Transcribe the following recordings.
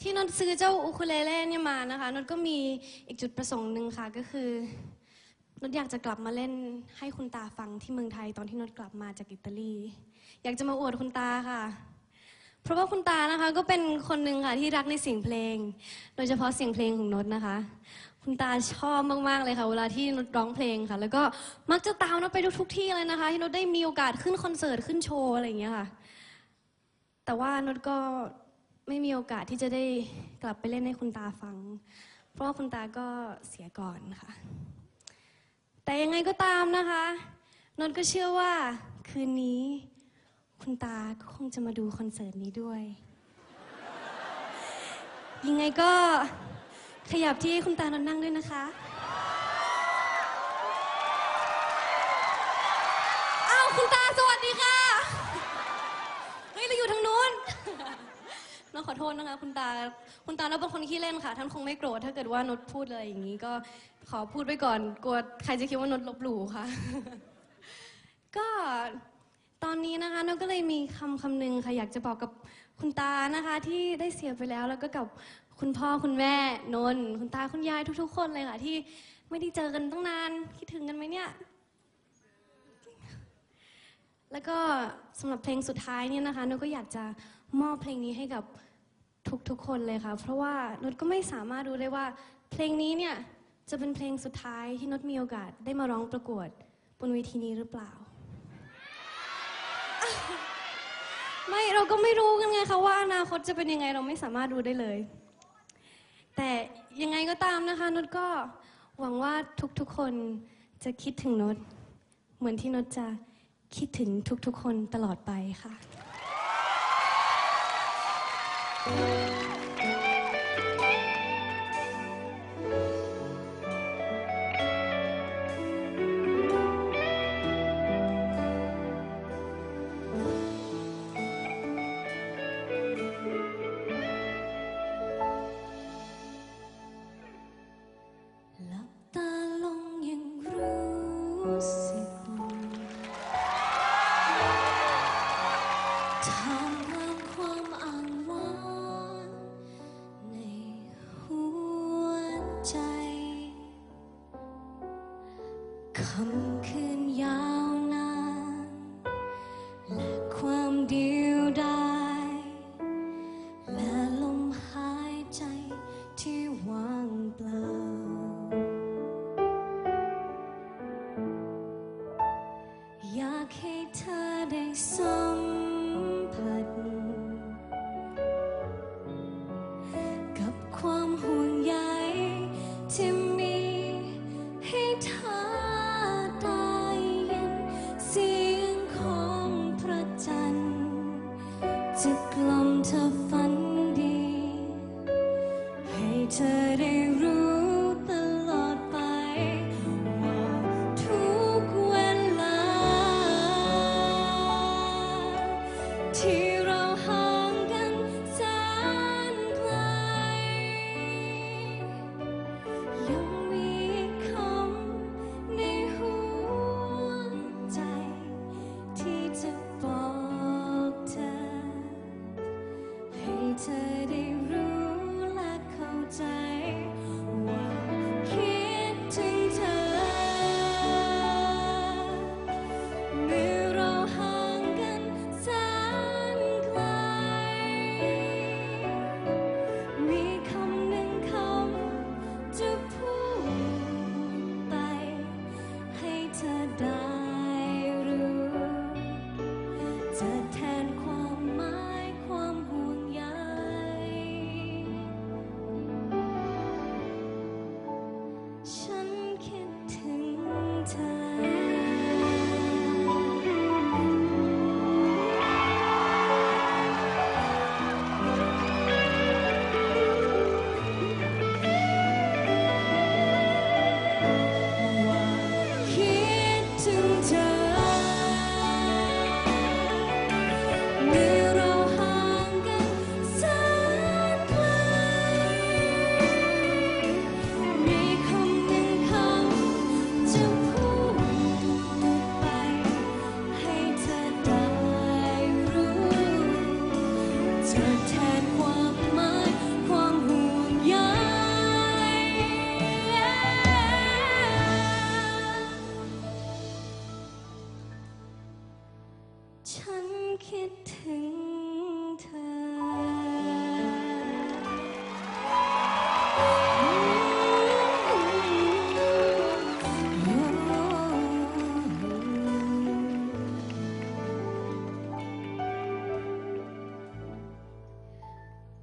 ที่นนซื้อเจ้าอูคูเลเล่เนี่ยมานะคะนนก็มีอีกจุดประสงค์หนึ่งค่ะก็คือนนอยากจะกลับมาเล่นให้คุณตาฟังที่เมืองไทยตอนที่นนกลับมาจากอิตาลี อยากจะมาอวดคุณตาค่ะ เพราะว่าคุณตานะคะก็เป็นคนหนึ่งค่ะที่รักในเสียงเพลง โดยเฉพาะเสียงเพลงของนนนะคะ คุณตาชอบมากๆเลยค่ะ เวลาที่นดร้องเพลงค่ะ แล้วก็มักจะตามนดไปทุกๆที่เลยนะคะ ที่นดได้มีโอกาสขึ้นคอนเสิร์ตขึ้นโชว์อะไรอย่างเงี้ยค่ะ แต่ว่านดก็ ไม่มีโอกาสที่จะได้กลับไปเล่นให้คุณตาฟัง เพราะว่าคุณตาก็เสียก่อนค่ะ แต่ยังไงก็ตามนะคะนดก็เชื่อว่าคืนนี้ คุณตาก็คงจะมาดูคอนเสิร์ตนี้ด้วย ยังไงก็ขยับที่คุณตานนท์นั่งด้วยนะคะ ขอโทษนะคะ คุณตา คุณตาเราเป็นคนขี้เล่นค่ะ ท่านคงไม่โกรธถ้าเกิดว่านดพูดเลยอย่างนี้ก็ขอพูดไว้ก่อนกลัวใครจะคิดว่านดลบหลู่ค่ะ ก็ตอนนี้นะคะนกก็เลยมีคำคำหนึ่งค่ะอยากจะบอกกับคุณตานะคะ ที่ได้เสียไปแล้วแล้วก็กับคุณพ่อคุณแม่นนท์คุณตาคุณยายทุก ๆ คนเลยค่ะ ที่ไม่ได้เจอกันตั้งนานคิดถึงกันไหมเนี่ยแล้วก็สำหรับเพลงสุดท้ายเนี่ยนะคะนกก็อยากจะมอบเพลงนี้ให้กับ ทุกๆคนเลยค่ะ เพราะว่านุดก็ไม่สามารถรู้ได้ว่า เพลงนี้เนี่ยจะเป็นเพลงสุดท้ายที่นุดมีโอกาสได้มาร้องประกวดบนเวทีนี้หรือเปล่า ไม่เราก็ไม่รู้กันไงคะว่าอนาคตจะเป็นยังไงเราไม่สามารถรู้ได้เลย แต่ยังไงก็ตามนะคะนุดก็หวังว่าทุกๆคนจะคิดถึงนุดเหมือนที่นุดจะคิดถึงทุกๆคนตลอดไปค่ะห คำ จะ ใ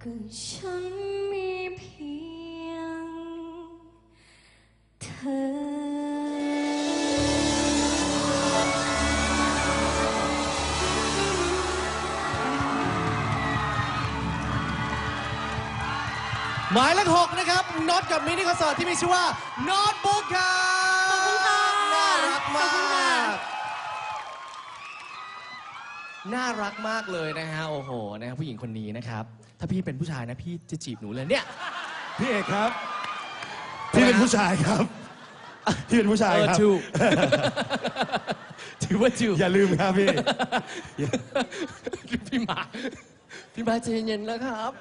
ก็ฉันมีเพียงเธอหมายเลขหกนะครับน็อตกับมินิคอนเสิร์ตที่มีชื่อว่าน็อตบุ๊กครับ น่ารักมากเลยนะฮะ โอ้โห นะครับผู้หญิงคนนี้นะครับ ถ้าพี่เป็นผู้ชายนะ พี่จะจีบหนูเลยเนี่ย พี่เอกครับ พี่เป็นผู้ชายครับ พี่เป็นผู้ชายเออครับถูก ถือว่าถูกอย่าลืมครับพี่ พี่หมา พี่หมาใจเย็นๆแล้วครับ